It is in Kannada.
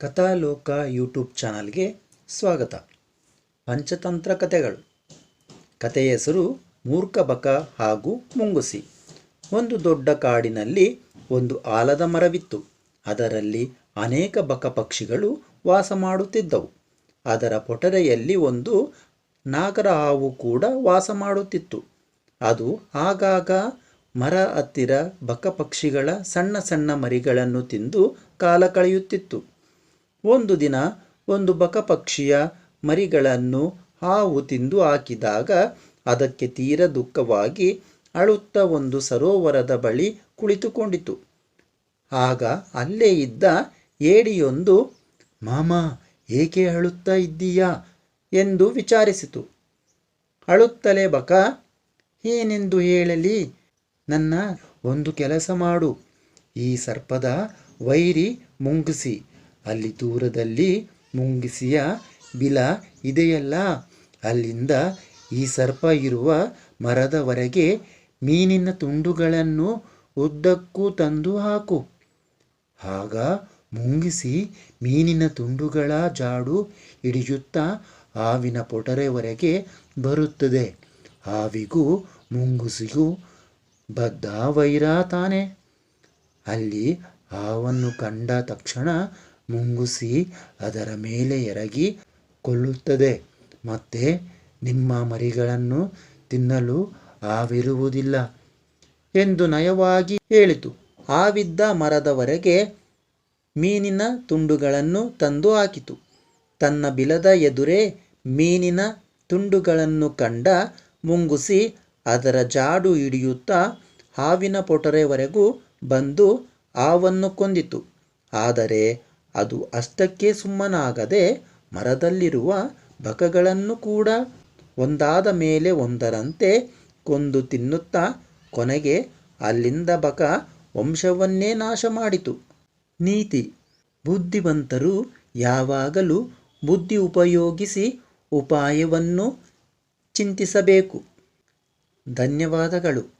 ಕಥಾಲೋಕ ಯೂಟ್ಯೂಬ್ ಚಾನಲ್ಗೆ ಸ್ವಾಗತ. ಪಂಚತಂತ್ರ ಕಥೆಗಳು. ಕಥೆಯ ಹೆಸರು ಮೂರ್ಖ ಬಕ ಹಾಗೂ ಮುಂಗುಸಿ. ಒಂದು ದೊಡ್ಡ ಕಾಡಿನಲ್ಲಿ ಒಂದು ಆಲದ ಮರವಿತ್ತು. ಅದರಲ್ಲಿ ಅನೇಕ ಬಕ ಪಕ್ಷಿಗಳು ವಾಸ ಮಾಡುತ್ತಿದ್ದವು. ಅದರ ಪೊಟರೆಯಲ್ಲಿ ಒಂದು ನಾಗರ ಹಾವು ಕೂಡ ವಾಸ ಮಾಡುತ್ತಿತ್ತು. ಅದು ಆಗಾಗ ಮರ ಹತ್ತಿರ ಬಕ ಪಕ್ಷಿಗಳ ಸಣ್ಣ ಸಣ್ಣ ಮರಿಗಳನ್ನು ತಿಂದು ಕಾಲ ಕಳೆಯುತ್ತಿತ್ತು. ಒಂದು ದಿನ ಒಂದು ಬಕ ಪಕ್ಷಿಯ ಮರಿಗಳನ್ನು ಹಾವು ತಿಂದು ಹಾಕಿದಾಗ ಅದಕ್ಕೆ ತೀರ ದುಃಖವಾಗಿ ಅಳುತ್ತ ಒಂದು ಸರೋವರದ ಬಳಿ ಕುಳಿತುಕೊಂಡಿತು. ಆಗ ಅಲ್ಲೇ ಇದ್ದ ಏಡಿಯೊಂದು, ಮಾಮ, ಏಕೆ ಅಳುತ್ತಾ ಇದ್ದೀಯಾ? ಎಂದು ವಿಚಾರಿಸಿತು. ಅಳುತ್ತಲೇ ಬಕ, ಏನೆಂದು ಹೇಳಲಿ? ನನ್ನ ಒಂದು ಕೆಲಸ ಮಾಡು. ಈ ಸರ್ಪದ ವೈರಿ ಮುಂಗಿಸಿ. ಅಲ್ಲಿ ದೂರದಲ್ಲಿ ಮುಂಗಿಸಿಯ ಬಿಲ ಇದೆಯಲ್ಲ? ಅಲ್ಲಿಂದ ಈ ಸರ್ಪ ಇರುವ ಮರದವರೆಗೆ ಮೀನಿನ ತುಂಡುಗಳನ್ನು ಉದ್ದಕ್ಕೂ ತಂದು ಹಾಕು. ಆಗ ಮುಂಗಿಸಿ ಮೀನಿನ ತುಂಡುಗಳ ಜಾಡು ಹಿಡಿಯುತ್ತಾ ಹಾವಿನ ಪೊಟರೆವರೆಗೆ ಬರುತ್ತದೆ. ಹಾವಿಗೂ ಮುಂಗುಸಿಗೂ ಬದ್ಧ ವೈರ ತಾನೆ. ಅಲ್ಲಿ ಹಾವನ್ನು ಕಂಡ ತಕ್ಷಣ ಮುಂಗುಸಿ ಅದರ ಮೇಲೆ ಎರಗಿ ಕೊಲ್ಲುತ್ತದೆ ಮತ್ತೆ ನಿಮ್ಮ ಮರಿಗಳನ್ನು ತಿನ್ನಲು ಹಾವಿರುವುದಿಲ್ಲ ಎಂದು ನಯವಾಗಿ ಹೇಳಿತು. ಹಾವಿದ್ದ ಮರದವರೆಗೆ ಮೀನಿನ ತುಂಡುಗಳನ್ನು ತಂದು ಹಾಕಿತು. ತನ್ನ ಬಿಲದ ಎದುರೇ ಮೀನಿನ ತುಂಡುಗಳನ್ನು ಕಂಡ ಮುಂಗುಸಿ ಅದರ ಜಾಡು ಹಿಡಿಯುತ್ತಾ ಹಾವಿನ ಪೊಟರೆವರೆಗೂ ಬಂದು ಹಾವನ್ನು ಕೊಂದಿತು. ಆದರೆ ಅದು ಅಷ್ಟಕ್ಕೆ ಸುಮ್ಮನಾಗದೆ ಮರದಲ್ಲಿರುವ ಬಕಗಳನ್ನು ಕೂಡ ಒಂದಾದ ಮೇಲೆ ಒಂದರಂತೆ ಕೊಂದು ತಿನ್ನುತ್ತಾ ಕೊನೆಗೆ ಅಲ್ಲಿಂದ ಬಕ ವಂಶವನ್ನೇ ನಾಶ ಮಾಡಿತು ನೀತಿ. ಬುದ್ಧಿವಂತರು ಯಾವಾಗಲೂ ಬುದ್ಧಿ ಉಪಯೋಗಿಸಿ ಉಪಾಯವನ್ನು ಚಿಂತಿಸಬೇಕು. ಧನ್ಯವಾದಗಳು.